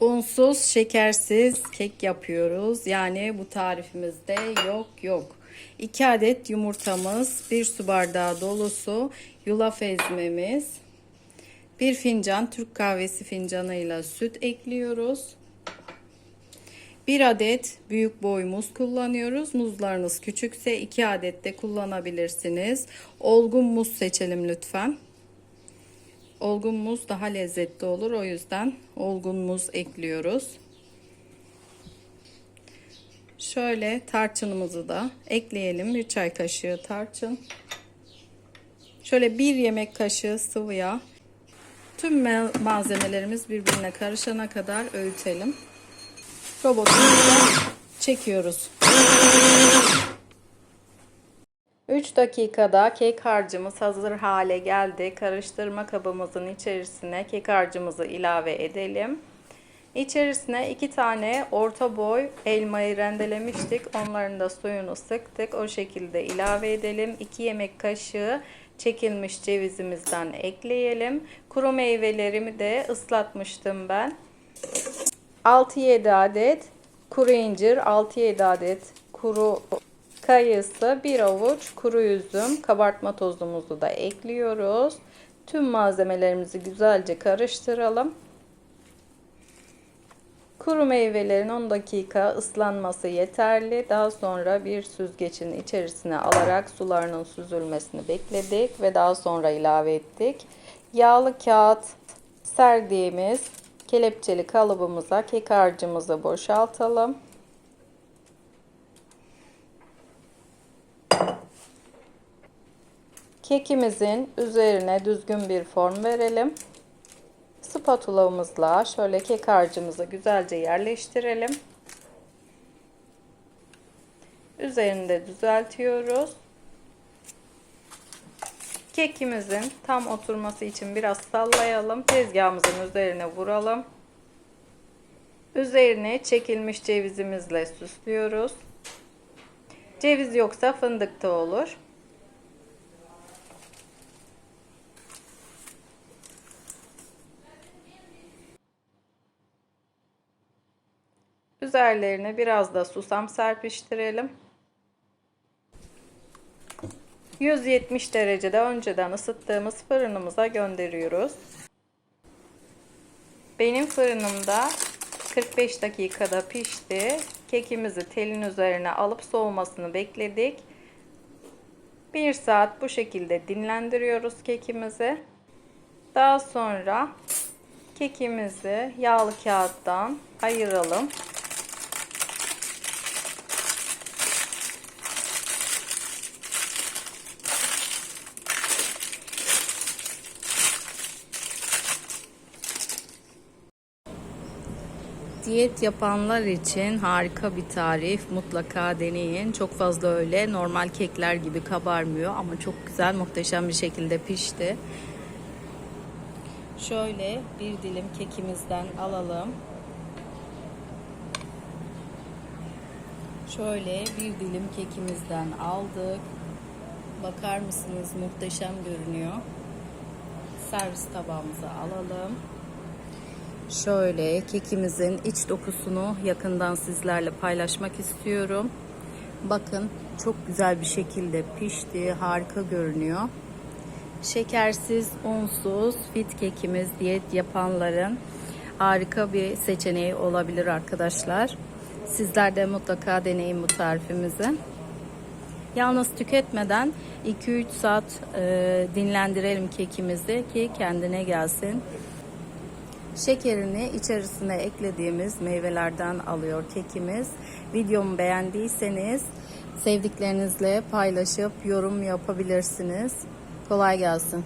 Unsuz, şekersiz kek yapıyoruz. Yani bu tarifimizde yok yok. 2 adet yumurtamız, 1 su bardağı dolusu yulaf ezmemiz, 1 fincan Türk kahvesi fincanıyla süt ekliyoruz. 1 adet büyük boy muz kullanıyoruz. Muzlarınız küçükse 2 adet de kullanabilirsiniz. Olgun muz seçelim lütfen. Olgun muz daha lezzetli olur. O yüzden olgun muz ekliyoruz. Şöyle tarçınımızı da ekleyelim. Bir çay kaşığı tarçın. Şöyle bir yemek kaşığı sıvı yağ. Tüm malzemelerimiz birbirine karışana kadar öğütelim. Robotumuzu çekiyoruz. 3 dakikada kek harcımız hazır hale geldi. Karıştırma kabımızın içerisine kek harcımızı ilave edelim. İçerisine 2 tane orta boy elmayı rendelemiştik. Onların da suyunu sıktık. O şekilde ilave edelim. 2 yemek kaşığı çekilmiş cevizimizden ekleyelim. Kuru meyvelerimi de ıslatmıştım ben. 6-7 adet kuru incir, 6-7 adet kuru kayısı, bir avuç kuru üzüm, kabartma tozumuzu da ekliyoruz. Tüm malzemelerimizi güzelce karıştıralım. Kuru meyvelerin 10 dakika ıslanması yeterli. Daha sonra bir süzgecin içerisine alarak sularının süzülmesini bekledik ve daha sonra ilave ettik. Yağlı kağıt serdiğimiz kelepçeli kalıbımıza kek harcımızı boşaltalım. Kekimizin üzerine düzgün bir form verelim. Spatulamızla şöyle kek harcımızı güzelce yerleştirelim. Üzerinde düzeltiyoruz. Kekimizin tam oturması için biraz sallayalım. Tezgahımızın üzerine vuralım. Üzerine çekilmiş cevizimizle süslüyoruz. Ceviz yoksa fındık da olur. Üzerlerine biraz da susam serpiştirelim. 170 derecede önceden ısıttığımız fırınımıza gönderiyoruz. Benim fırınımda 45 dakikada pişti. Kekimizi telin üzerine alıp soğumasını bekledik. 1 saat bu şekilde dinlendiriyoruz kekimizi. Daha sonra kekimizi yağlı kağıttan ayıralım. Diyet yapanlar için harika bir tarif. Mutlaka deneyin. Çok fazla öyle normal kekler gibi kabarmıyor ama çok güzel, muhteşem bir şekilde pişti. Şöyle bir dilim kekimizden alalım. Şöyle bir dilim kekimizden aldık. Bakar mısınız? Muhteşem görünüyor. Servis tabağımıza alalım. Şöyle kekimizin iç dokusunu yakından sizlerle paylaşmak istiyorum. Bakın çok güzel bir şekilde pişti. Harika görünüyor. Şekersiz, unsuz fit kekimiz diyet yapanların harika bir seçeneği olabilir arkadaşlar. Sizler de mutlaka deneyin bu tarifimizi. Yalnız tüketmeden 2-3 saat e, dinlendirelim kekimizi ki kendine gelsin. Şekerini içerisine eklediğimiz meyvelerden alıyor kekimiz. Videomu beğendiyseniz sevdiklerinizle paylaşıp yorum yapabilirsiniz. Kolay gelsin.